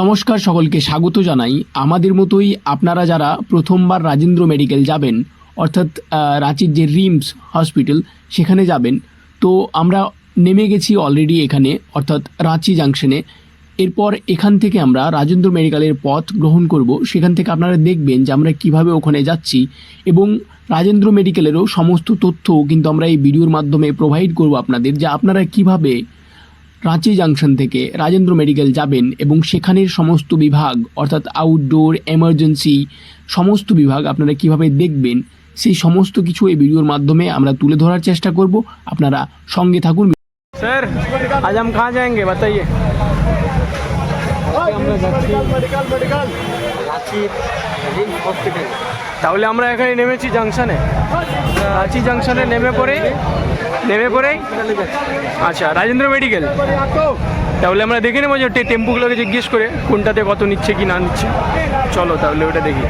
নমস্কার সকলকে, স্বাগত জানাই। আমাদের মতোই আপনারা যারা প্রথমবার রাজেন্দ্র মেডিকেল যাবেন, অর্থাৎ রাঁচির যে রিমস হসপিটাল, সেখানে যাবেন। তো আমরা নেমে গেছি অলরেডি এখানে, অর্থাৎ রাঁচি জাংশনে। এরপর এখান থেকে আমরা রাজেন্দ্র মেডিকেলের পথ গ্রহণ করব। সেখান থেকে আপনারা দেখবেন যে আমরা কীভাবে ওখানে যাচ্ছি এবং রাজেন্দ্র মেডিকেলেরও সমস্ত তথ্য কিন্তু আমরা এই ভিডিওর মাধ্যমে প্রোভাইড করব আপনাদের, যে আপনারা কীভাবে রাঁচি জাংশন থেকে রাজেন্দ্র মেডিকেল যাবেন এবং সেখানের সমস্ত বিভাগ অর্থাৎ আউটডোর এমার্জেন্সি সমস্ত বিভাগ আপনারা কিভাবে দেখবেন সেই সমস্ত কিছু এই ভিডিওর মাধ্যমে আমরা তুলে ধরার চেষ্টা করব আপনারা সঙ্গে থাকুন सर आज हम कहाँ जाएंगे बताइए তাহলে আমরা এখানে নেমেছি জাংশনে রাঁচি জাংশনে নেমে পড়ে নেমে পড়ে আচ্ছা রাজেন্দ্র মেডিকেল তাহলে আমরা দেখে নেব যে টেম্পুগুলোকে জিজ্ঞেস করে কোনটাতে কত নিচ্ছে কি না নিচ্ছে। চলো তাহলে ওটা দেখি।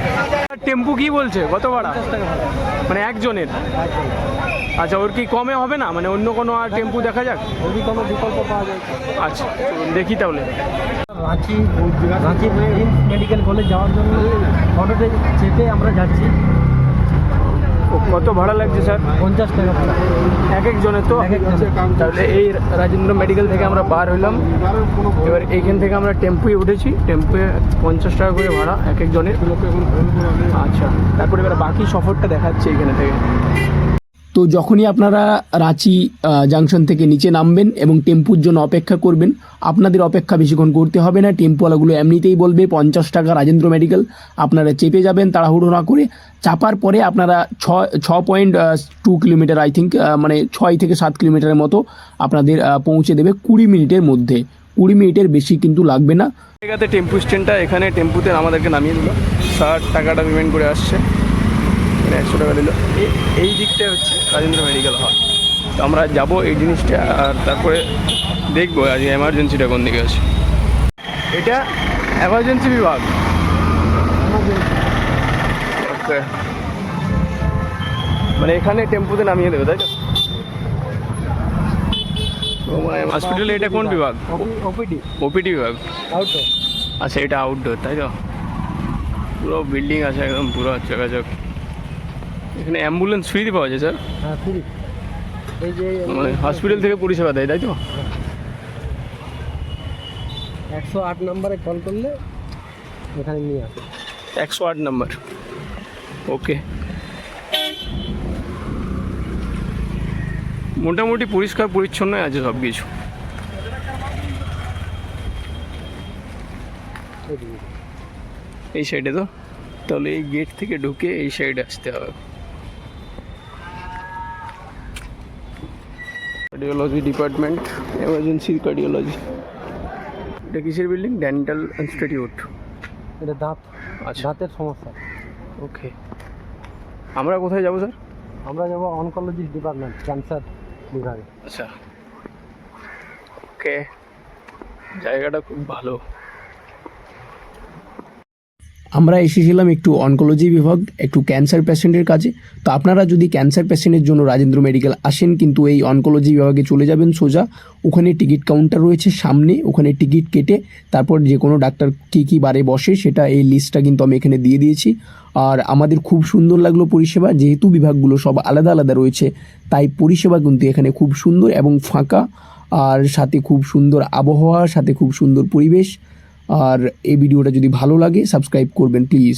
টেম্পু কি বলছে? কত ভাড়া? মানে একজনের। আচ্ছা ওর কি কমে হবে না? মানে অন্য কোনো আর টেম্পু দেখা যাক? বিকল্প পাওয়া যায়? আচ্ছা দেখি তাহলে। রাঁচি রাঁচি রিমস মেডিকেল কলেজ যাওয়ার জন্য অটোতে চেপে আমরা যাচ্ছি। ও, কত ভাড়া লাগছে স্যার? পঞ্চাশ টাকা ভাড়া। এক একজনের তো? তাহলে এই রাজেন্দ্র মেডিকেল থেকে আমরা বার হইলাম। এবার এইখান থেকে আমরা টেম্পুয়ে উঠেছি। টেম্পুয়ে পঞ্চাশ টাকা করে ভাড়া এক একজনের। আচ্ছা তারপরে এবার বাকি সফরটা দেখাচ্ছে এখানে থেকে। তো যখনই আপনারা রাঁচি জাংশন থেকে নিচে নামবেন এবং টেম্পুর জন্য অপেক্ষা করবেন, আপনাদের অপেক্ষা বেশিক্ষণ করতে হবে না। টেম্পুওয়ালাগুলো এমনিতেই বলবে, পঞ্চাশ টাকা রাজেন্দ্র মেডিকেল আপনারা চেপে যাবেন, তাড়াহুড়ো না করে। চাপার পরে আপনারা ছ ছ point two kilometre I think মানে ছয় থেকে সাত কিলোমিটারের মতো আপনাদের পৌঁছে দেবে কুড়ি মিনিটের মধ্যে। কুড়ি মিনিটের বেশি কিন্তু লাগবে না। টেম্পু স্ট্যান্ডটা এখানে টেম্পুতে আমাদেরকে নামিয়ে দিল। ষাট টাকাটা পেমেন্ট করে আসছে। এখানে একশো টাকা দিল এই- দিকটা হচ্ছে রাজেন্দ্র মেডিকেল হল। তো আমরা যাব এই জিনিসটা আর তারপরে দেখব আজ এমার্জেন্সিটা কোন দিকে আছে এটা এমার্জেন্সি বিভাগ। ওকে মানে এখানে টেম্পুতে নামিয়ে দেবে তাই তো? হসপিটালে এটা কোন বিভাগ? ওপিডি ওপিডি বিভাগ। আচ্ছা এটা আউটডোর তাই তো? পুরো বিল্ডিং আছে একদম পুরো চকাচক। এখানে অ্যাম্বুলেন্স ফ্রিতে পাওয়া যায় স্যার হ্যাঁ ফ্রি এই যে মানে হসপিটাল থেকে পরিষেবা দেয় তাই তো? একশো আট নম্বরে কল করলে এখানে নিয়ে আসে একশো আট নাম্বার ওকে মোটামুটি পরিষ্কার পরিচ্ছন্নই আছে সব কিছু এই সাইডে তো? তাহলে এই গেট থেকে ঢুকে এই সাইডে আসতে হবে। কার্ডিওলজি ডিপার্টমেন্ট এমার্জেন্সি কার্ডিওলজি এটা কিসের বিল্ডিং ডেন্টাল ইনস্টিটিউট এটা দাঁত আচ্ছা। দাঁতের সমস্যা। ওকে আমরা কোথায় যাব স্যার আমরা যাব অনকোলজি ডিপার্টমেন্ট ক্যান্সার বিভাগে। আচ্ছা। ওকে জায়গাটা খুব ভালো। আমরা এসেছিলাম একটু অনকোলজি বিভাগ, একটু ক্যান্সার পেশেন্টের কাছে। তো আপনারা যদি ক্যান্সার পেশেন্টের জন্য রাজেন্দ্র মেডিকেল আসেন, কিন্তু এই অনকোলজি বিভাগে চলে যাবেন সোজা, ওখানে টিকিট কাউন্টার রয়েছে সামনে, ওখানে টিকিট কেটে তারপর যে কোনো ডাক্তার কী কী বারে বসে সেটা এই লিস্টটা কিন্তু আমি এখানে দিয়ে দিয়েছি। আর আমাদের খুব সুন্দর লাগল পরিষেবা, যেহেতু বিভাগগুলো সব আলাদা আলাদা রয়েছে, তাই পরিষেবা কিন্তু এখানে খুব সুন্দর এবং ফাঁকা, আর সাথে খুব সুন্দর আবহাওয়া, সাথে খুব সুন্দর পরিবেশ। আর এই ভিডিওটা যদি ভালো লাগে সাবস্ক্রাইব করবেন প্লিজ